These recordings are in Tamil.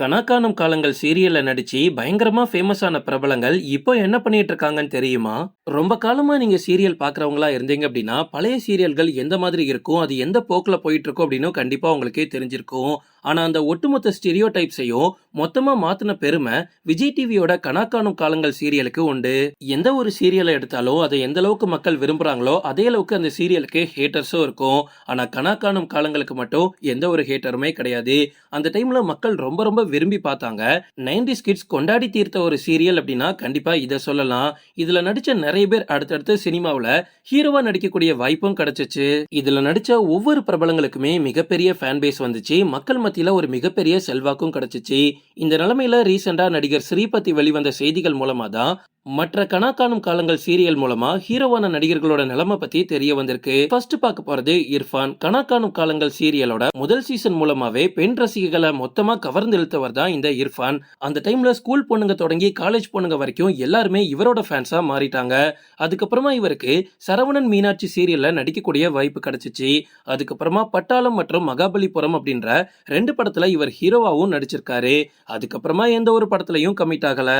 கணக்கானும் காலங்கள் சீரியலில் நடித்து பயங்கரமாக ஃபேமஸ் ஆன பிரபலங்கள் இப்போ என்ன பண்ணிகிட்டு இருக்காங்கன்னு தெரியுமா? ரொம்ப காலமாக நீங்கள் சீரியல் பார்க்குறவங்களா இருந்தீங்க அப்படின்னா பழைய சீரியல்கள் எந்த மாதிரி இருக்கும் அது எந்த போக்கில் போயிட்டு இருக்கும் அப்படின்னு கண்டிப்பாக உங்களுக்கே தெரிஞ்சிருக்கும். ஆனால் அந்த ஒட்டுமொத்த ஸ்டீரியோ டைப்ஸையும் மொத்தமாக மாற்றின பெருமை விஜய் டிவியோட கணக்கானும் காலங்கள் சீரியலுக்கு உண்டு. எந்த ஒரு சீரியலை எடுத்தாலும் அதை எந்த அளவுக்கு மக்கள் விரும்புகிறாங்களோ அதே அளவுக்கு அந்த சீரியலுக்கு ஹேட்டர்ஸும் இருக்கும். ஆனால் கணக்கானும் காலங்களுக்கு மட்டும் எந்த ஒரு ஹேட்டருமே கிடையாது. அந்த டைமில் மக்கள் ரொம்ப ரொம்ப விரும்பி பார்த்தாங்க. 90s கிட்ஸ் கொண்டாடி தீர்த்த ஒரு சீரியல் அப்படின்னா கண்டிப்பாக இதை சொல்லலாம். இதில் நடித்த நிறைய பேர் அடுத்தடுத்து சினிமாவுல ஹீரோவா நடிக்கக்கூடிய வாய்ப்பும் கிடைச்சிச்சு. இதுல நடிச்ச ஒவ்வொரு பிரபலங்களுக்குமே மிகப்பெரிய ஃபேன் பேஸ் வந்துச்சு. மக்கள் மத்தியில ஒரு மிகப்பெரிய செல்வாக்கும் கிடைச்சிச்சு. இந்த நிலைமையில ரீசெண்டா நடிகர் ஸ்ரீபதி வெளிவந்த செய்திகள் மூலமா தான் மற்ற கணக்கானும் காலங்கள் சீரியல் மூலமா ஹீரோவான நடிகர்களோட நிலைமை பத்தி தெரிய வந்திருக்கு. ஃபர்ஸ்ட் பார்க்க போறது இர்ஃபான். கணக்கானும் காலங்கள் சீரியலோட முதல் சீசன் மூலமாவே பெண் ரசிகர்களை மொத்தமா கவர்ந்து இழுத்தவர் தான் இந்த இர்ஃபான். அந்த டைம்ல ஸ்கூல் பொண்ணுங்க தொடங்கி காலேஜ் பொண்ணுங்க வரைக்கும் எல்லாருமே இவரோட ஃபேன்ஸா மாறிட்டாங்க. அதுக்கப்புறமா இவருக்கு சரவணன் மீனாட்சி சீரியல்ல நடிக்கக்கூடிய வாய்ப்பு கிடைச்சிச்சு. அதுக்கப்புறமா பட்டாளம் மற்றும் மகாபலிபுரம் அப்படின்ற ரெண்டு படத்துல இவர் ஹீரோவாவும் நடிச்சிருக்காரு. அதுக்கப்புறமா எந்த ஒரு படத்துலயும் கமிட் ஆகல.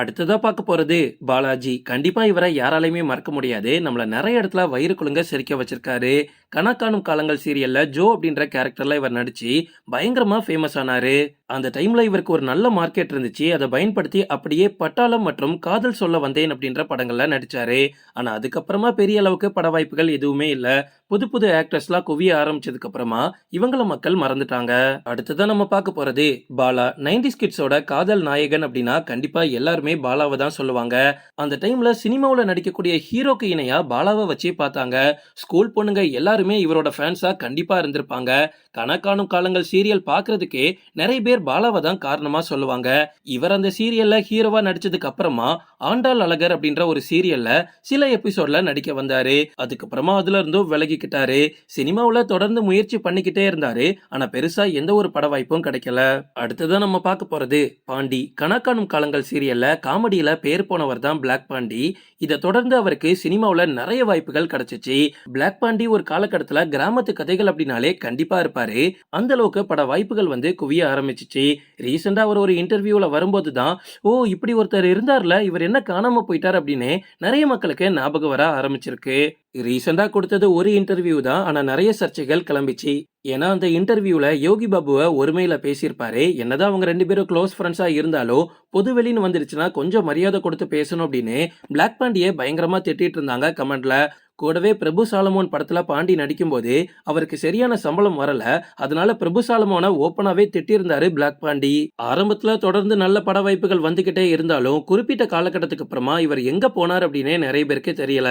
அடுத்ததா பார்க்க போறது பாலாஜி. கண்டிப்பா இவரை யாராலையுமே மறக்க முடியாது. நம்மள நிறைய இடத்துல வயிறு குழுங்க சிரிக்க வச்சிருக்காரு. கணக்கானும் காலங்கள் சீரியல்ல ஜோ அப்படின்ற கேரக்டர்ல இவர் நடிச்சு பயங்கரமா ஃபேமஸ் ஆனாரு. அந்த டைம்ல இவருக்கு ஒரு நல்ல மார்க்கெட் இருந்துச்சு. அதை பயன்படுத்தி அப்படியே பட்டாளம் மற்றும் காதல் சொல்ல வந்தேன் அப்படின்ற படங்கள்ல நடிச்சாரு. ஆனா அதுக்கப்புறமா பெரிய அளவுக்கு பட வாய்ப்புகள் எதுவுமே இல்ல. புது புது ஆக்டர்ஸ்லாம் குவிய ஆரம்பிச்சதுக்கு அப்புறமா இவங்கள மக்கள் மறந்துட்டாங்க. அடுத்ததான் நம்ம பார்க்க போறது பாலா. 90s கிட்ஸோட காதல் நாயகன் அப்படின்னா கண்டிப்பா எல்லாருமே பாலாவை தான் சொல்லுவாங்க. அந்த டைம்ல சினிமாவில் நடிக்கக்கூடிய ஹீரோக்கு இணையா பாலாவை வச்சு பார்த்தாங்க. ஸ்கூல் பொண்ணுங்க எல்லாருமே இவரோட ஃபேன்ஸா கண்டிப்பா இருந்திருப்பாங்க. கணக்கானும் காலங்கள் சீரியல் பாக்குறதுக்கே நிறைய பேர் பாலாவை தான் காரணமா சொல்லுவாங்க. இவர் அந்த சீரியல்ல ஹீரோவா நடிச்சதுக்கு அப்புறமா ஆண்டாள் அழகர் அப்படின்ற ஒரு சீரியல்ல சில எபிசோட்ல நடிக்க வந்தாரு. அதுக்கப்புறமா அதுல இருந்தும் விலகிக்கிட்டாரு. சினிமாவில் தொடர்ந்து முயற்சி பண்ணிக்கிட்டே இருந்தாரு. ஆனா பெருசா எந்த ஒரு பட வாய்ப்பும் கிடைக்கல. அடுத்ததான் நம்ம பார்க்க போறது பாண்டி. கணக்கானும் காலங்கள் சீரியல்ல காமெடியில பேர் போன அவர் தான் பிளாக் பாண்டி இதை தொடர்ந்து அவருக்கு சினிமாவில் நிறைய வாய்ப்புகள் கிடைச்சிச்சு. பிளாக் பாண்டி ஒரு காலகட்டத்தில் கிராமத்து கதைகள் அப்படின்னாலே கண்டிப்பாக இருப்பாரு. அந்த அளவுக்கு பட வாய்ப்புகள் வந்து குவிய ஆரம்பிச்சிச்சு. ரீசெண்டாக அவர் ஒரு இன்டர்வியூவில் வரும்போது தான் ஓ இப்படி ஒருத்தர் இருந்தார்ல இவர் என்ன காணாமல் போயிட்டார் அப்படின்னு நிறைய மக்களுக்கு ஞாபகம் வர ஆரம்பிச்சிருக்கு. ரீசெண்டாக கொடுத்தது ஒரு இன்டர்வியூ தான். ஆனால் நிறைய சர்ச்சைகள் கிளம்பிச்சு. ஏன்னா அந்த இன்டர்வியூவில் யோகி பாபுவை ஒருமையில் பேசியிருப்பாரு. என்னதான் அவங்க ரெண்டு பேரும் க்ளோஸ் ஃப்ரெண்ட்ஸாக இருந்தாலும் பொது வெளின்னு வந்துருச்சுன்னா கொஞ்சம் மரியாதை கொடுத்து பேசணும் அப்படின்னு பிளாக் பாண்டியை பயங்கரமாக திட்டிகிட்டு இருந்தாங்க கமெண்டில். கூடவே பிரபு சாலமோன் படத்தில் பாண்டி நடிக்கும்போது அவருக்கு சரியான சம்பளம் வரல. அதனால பிரபு சாலமோனை ஓப்பனாகவே திட்டியிருந்தாரு பிளாக் பாண்டி ஆரம்பத்தில் தொடர்ந்து நல்ல பட வாய்ப்புகள் வந்துகிட்டே இருந்தாலும் குறிப்பிட்ட காலகட்டத்துக்கு அப்புறமா இவர் எங்கே போனார் அப்படின்னே நிறைய பேருக்கு தெரியல.